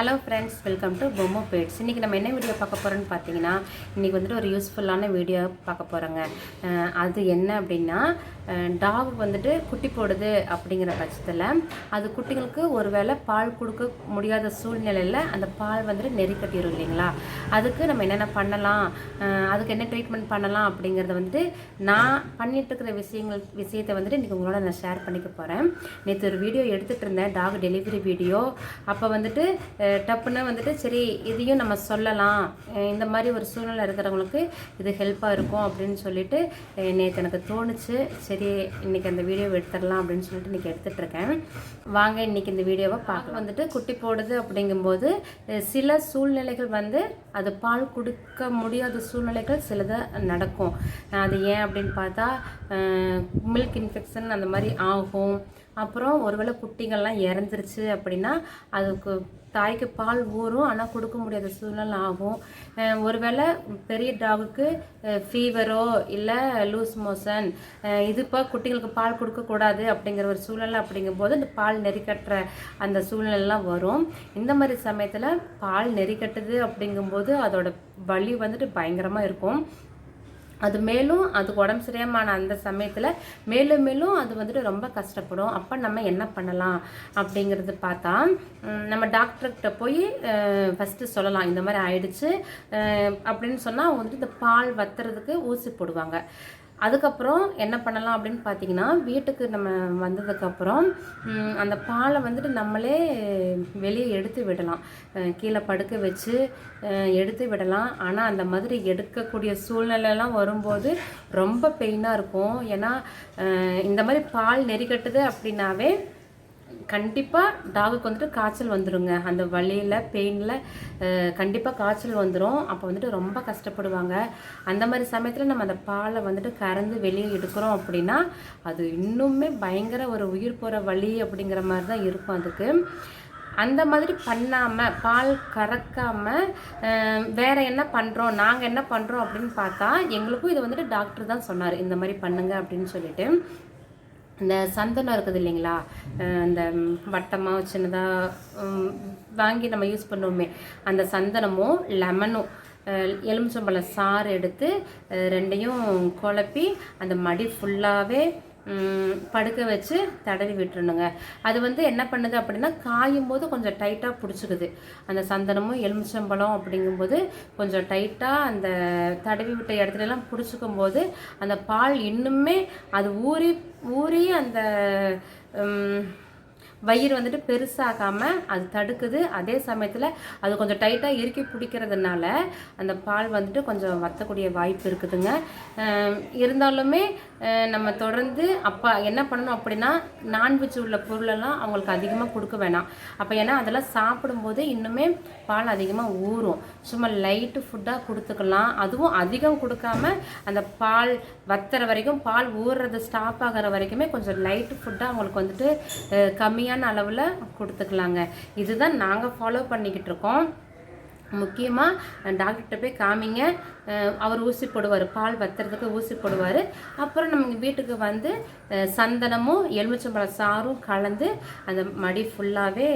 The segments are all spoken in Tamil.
ஹலோ ஃப்ரெண்ட்ஸ் வெல்கம் டு பொம்மோ பேட்ஸ் இன்றைக்கி நம்ம என்ன வீடியோ பார்க்க போகிறோன்னு பார்த்தீங்கன்னா இன்றைக்கி வந்துட்டு ஒரு யூஸ்ஃபுல்லான வீடியோ பார்க்க போகிறோங்க அது என்ன அப்படின்னா டாக் வந்துட்டு குட்டி போடுது அப்படிங்கிற பட்சத்தில் அது குட்டிகளுக்கு ஒருவேளை பால் கொடுக்க முடியாத சூழ்நிலையில் அந்த பால் வந்துட்டு நெறி கட்டிடும் இல்லைங்களா? அதுக்கு நம்ம என்னென்ன பண்ணலாம்? அதுக்கு என்ன ட்ரீட்மெண்ட் பண்ணலாம் அப்படிங்கிறத வந்துட்டு நான் பண்ணிட்டு இருக்கிற விஷயங்கள் விஷயத்தை வந்துட்டு இன்றைக்கி உங்களோட நான் ஷேர் பண்ணிக்க போகிறேன் நேற்று ஒரு வீடியோ எடுத்துகிட்டு இருந்தேன் டாக் டெலிவரி வீடியோ அப்போ வந்துட்டு டப்புன்னு வந்துட்டு சரி இதையும் நம்ம சொல்லலாம். இந்த மாதிரி ஒரு சூழ்நிலை இருக்கிறவங்களுக்கு இது ஹெல்ப்பாக இருக்கும் அப்படின்னு சொல்லிட்டு நேற்று எனக்கு தோணுச்சு. சரி இன்றைக்கி அந்த வீடியோவை எடுத்துடலாம் அப்படின்னு சொல்லிட்டு இன்றைக்கி எடுத்துகிட்டு இருக்கேன். வாங்க இன்னைக்கு இந்த வீடியோவை பார்க்க. வந்துட்டு குட்டி போடுது அப்படிங்கும்போது சில சூழ்நிலைகள் வந்து அது பால் கொடுக்க முடியாத சூழ்நிலைகள் சிலது நடக்கும். அது ஏன் அப்படின்னு பார்த்தா மில்க் இன்ஃபெக்ஷன் அந்த மாதிரி ஆகும். அப்புறம் ஒருவேளை குட்டிகள்லாம் இறந்துருச்சு அப்படின்னா அதுக்கு தாய்க்கு பால் ஊறும் ஆனால் கொடுக்க முடியாத சூழ்நிலை ஆகும். ஒருவேளை பெரிய டாகுக்கு ஃபீவரோ இல்லை லூஸ் மோஷன் இது இப்போ குட்டிகளுக்கு பால் கொடுக்கக்கூடாது அப்படிங்கிற ஒரு சூழ்நிலை அப்படிங்கும்போது இந்த பால் நெறிக்கட்டுற அந்த சூழ்நிலைலாம் வரும். இந்த மாதிரி சமயத்தில் பால் நெறிக்கட்டுது அப்படிங்கும்போது அதோட வலி வந்துட்டு பயங்கரமாக இருக்கும். அது மேலும் அதுக்கு உடம்பு சரியாமான அந்த சமயத்தில் மேலும் மேலும் அது வந்துட்டு ரொம்ப கஷ்டப்படும். அப்போ நம்ம என்ன பண்ணலாம் அப்படிங்கிறது பார்த்தா நம்ம டாக்டர்கிட்ட போய் ஃபஸ்ட்டு சொல்லலாம். இந்த மாதிரி ஆயிடுச்சு அப்படின்னு சொன்னால் அவங்க வந்துட்டு இந்த பால் வத்துறதுக்கு ஊசி போடுவாங்க. அதுக்கப்புறம் என்ன பண்ணலாம் அப்படின்னு பார்த்தீங்கன்னா வீட்டுக்கு நம்ம வந்ததுக்கப்புறம் அந்த பாலை வந்துட்டு நம்மளே வெளியே எடுத்து விடலாம். கீழே படுக்க வச்சு எடுத்து விடலாம். ஆனால் அந்த மாதிரி எடுக்கக்கூடிய சூழ்நிலைலாம் வரும்போது ரொம்ப பெயினாக இருக்கும். ஏன்னா இந்த மாதிரி பால் நெறிக்கட்டுது அப்படின்னாவே கண்டிப்பாக டாகுக்கு வந்துட்டு காய்ச்சல் வந்துருங்க. அந்த வழியில் பெயினில் கண்டிப்பாக காய்ச்சல் வந்துடும் அப்போ வந்துட்டு ரொம்ப கஷ்டப்படுவாங்க. அந்த மாதிரி சமயத்தில் நம்ம அந்த பாலை வந்துட்டு கறந்து வெளியே எடுக்கிறோம் அப்படின்னா அது இன்னுமே பயங்கர ஒரு உயிர் போகிற வழி அப்படிங்கிற மாதிரி தான் இருக்கும் அதுக்கு. அந்த மாதிரி பண்ணாமல் பால் கறக்காமல் வேறு என்ன பண்ணுறோம் நாங்கள் என்ன பண்ணுறோம் அப்படின்னு பார்த்தா எங்களுக்கும் இது வந்துட்டு டாக்டர் தான் சொன்னார். இந்த மாதிரி பண்ணுங்க அப்படின்னு சொல்லிட்டு. இந்த சந்தனம் இருக்குது இல்லைங்களா? இந்த வட்டமாக சின்னதாக வாங்கி நம்ம யூஸ் பண்ணுவோமே அந்த சந்தனமும் லெமனும் எலுமிச்சம்பழம் சாறு எடுத்து ரெண்டையும் குழப்பி அந்த மடி ஃபுல்லாகவே படுக்க வச்சு தடவி விட்டுறணுங்க. அது வந்து என்ன பண்ணுது அப்படின்னா காயும் போது கொஞ்சம் டைட்டாக பிடிச்சிக்குது. அந்த சந்தனமும் எலுமிச்சம்பழம் அப்படிங்கும்போது கொஞ்சம் டைட்டாக அந்த தடவி விட்ட இடத்துலலாம் பிடிச்சிக்கும் போது அந்த பால் இன்னுமே அது ஊறி ஊறி அந்த வயிறு வந்துட்டு பெருசாகாமல் அது தடுக்குது. அதே சமயத்தில் அது கொஞ்சம் டைட்டாக இறுக்கி பிடிக்கிறதுனால அந்த பால் வந்துட்டு கொஞ்சம் வத்தக்கூடிய வாய்ப்பு இருக்குதுங்க. இருந்தாலுமே நம்ம தொடர்ந்து அப்போ என்ன பண்ணணும் அப்படின்னா நான்வெஜ் உள்ள பொருளெல்லாம் அவங்களுக்கு அதிகமாக கொடுக்க வேணாம். அப்போ ஏன்னா அதெல்லாம் சாப்பிடும்போது இன்னுமே பால் அதிகமாக ஊறும். சும்மா லைட்டு ஃபுட்டாக கொடுத்துக்கலாம். அதுவும் அதிகம் கொடுக்காம அந்த பால் வத்துற வரைக்கும் பால் ஊறுறது ஸ்டாப் ஆகிற வரைக்குமே கொஞ்சம் லைட்டு ஃபுட்டாக அவங்களுக்கு வந்துட்டு கம்மியாக கம்மியான அளவில் கொடுத்துக்கலாங்க. இதுதான் நாங்கள் ஃபாலோ பண்ணிக்கிட்டு இருக்கோம். முக்கியமாக டாக்டர்கிட்ட போய் காமிங்க. அவர் ஊசி போடுவார் பால் வத்துறதுக்கு ஊசி போடுவார். அப்புறம் நம்ம வீட்டுக்கு வந்து சந்தனமும் எலுமிச்சம்பழ சாரும் கலந்து அந்த மடி ஃபுல்லாகவே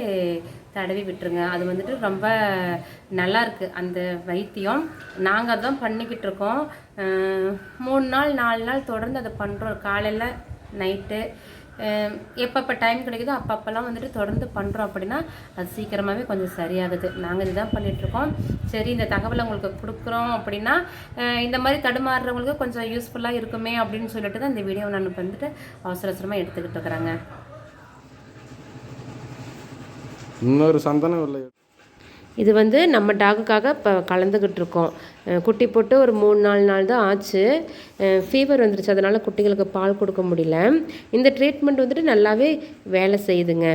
தடவி விட்டுருங்க. அது வந்துட்டு ரொம்ப நல்லாயிருக்கு அந்த வைத்தியம். நாங்கள் அதான் பண்ணிக்கிட்டு இருக்கோம். மூணு நாள் நாலு நாள் தொடர்ந்து அதை பண்ணுறோம் காலையில் நைட்டு எப்பப்போ டைம் கிடைக்குதோ அப்பப்போல்லாம் வந்துட்டு தொடர்ந்து பண்ணுறோம் அப்படின்னா அது சீக்கிரமாகவே கொஞ்சம் சரியாகுது. நாங்கள் இதுதான் பண்ணிகிட்ருக்கோம் சரி இந்த தகவலை உங்களுக்கு கொடுக்குறோம் அப்படின்னா இந்த மாதிரி தடுமாறுறவங்களுக்கு கொஞ்சம் யூஸ்ஃபுல்லாக இருக்குமே அப்படின்னு சொல்லிட்டு தான் இந்த வீடியோவை நான் வந்துட்டு அவசர அவசரமாக எடுத்துக்கிட்டு இருக்கிறாங்க. இன்னொரு சந்தனம் இல்லை இது வந்து நம்ம டாகுக்காக இப்போ கலந்துக்கிட்டு இருக்கோம் குட்டி போட்டு ஒரு மூணு நாலு நாள் தான் ஆச்சு. ஃபீவர் வந்துருச்சு. அதனால் குட்டிகளுக்கு பால் கொடுக்க முடியல. இந்த ட்ரீட்மெண்ட் வந்துட்டு நல்லாவே வேலை செய்யுதுங்க.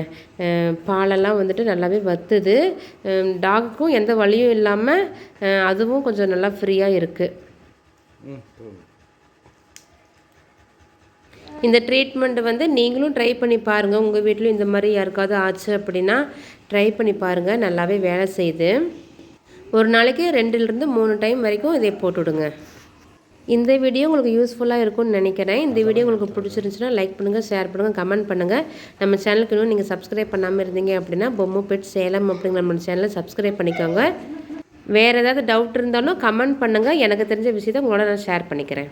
பாலெல்லாம் வந்துட்டு நல்லாவே வத்துது. டாகுக்கும் எந்த வலியும் இல்லாமல் அதுவும் கொஞ்சம் நல்லா ஃப்ரீயாக இருக்குது இந்த ட்ரீட்மெண்ட் வந்து நீங்களும் ட்ரை பண்ணி பாருங்கள் உங்கள் வீட்டிலும் இந்த மாதிரி யாருக்காவது ஆச்சு அப்படின்னா ட்ரை பண்ணி பாருங்கள் நல்லாவே வேலை செய்யுது. ஒரு நாளைக்கு ரெண்டுலேருந்து மூணு டைம் வரைக்கும் இதை போட்டுவிடுங்க இந்த வீடியோ உங்களுக்கு யூஸ்ஃபுல்லாக இருக்கும்னு நினைக்கிறேன். இந்த வீடியோ உங்களுக்கு பிடிச்சிருந்துச்சுன்னா லைக் பண்ணுங்கள் ஷேர் பண்ணுங்கள் கமெண்ட் பண்ணுங்கள் நம்ம சேனலுக்கு இன்னும் நீங்கள் சப்ஸ்கிரைப் பண்ணாமல் இருந்தீங்க அப்படின்னா பொம்மை பெட் சேலம் அப்படிங்கிற நம்ம சேனலை சப்ஸ்கிரைப் பண்ணிக்கோங்க. வேறு ஏதாவது டவுட் இருந்தாலும் கமெண்ட் பண்ணுங்கள் எனக்கு தெரிஞ்ச விஷயத்தை உங்களோட நான் ஷேர் பண்ணிக்கிறேன்.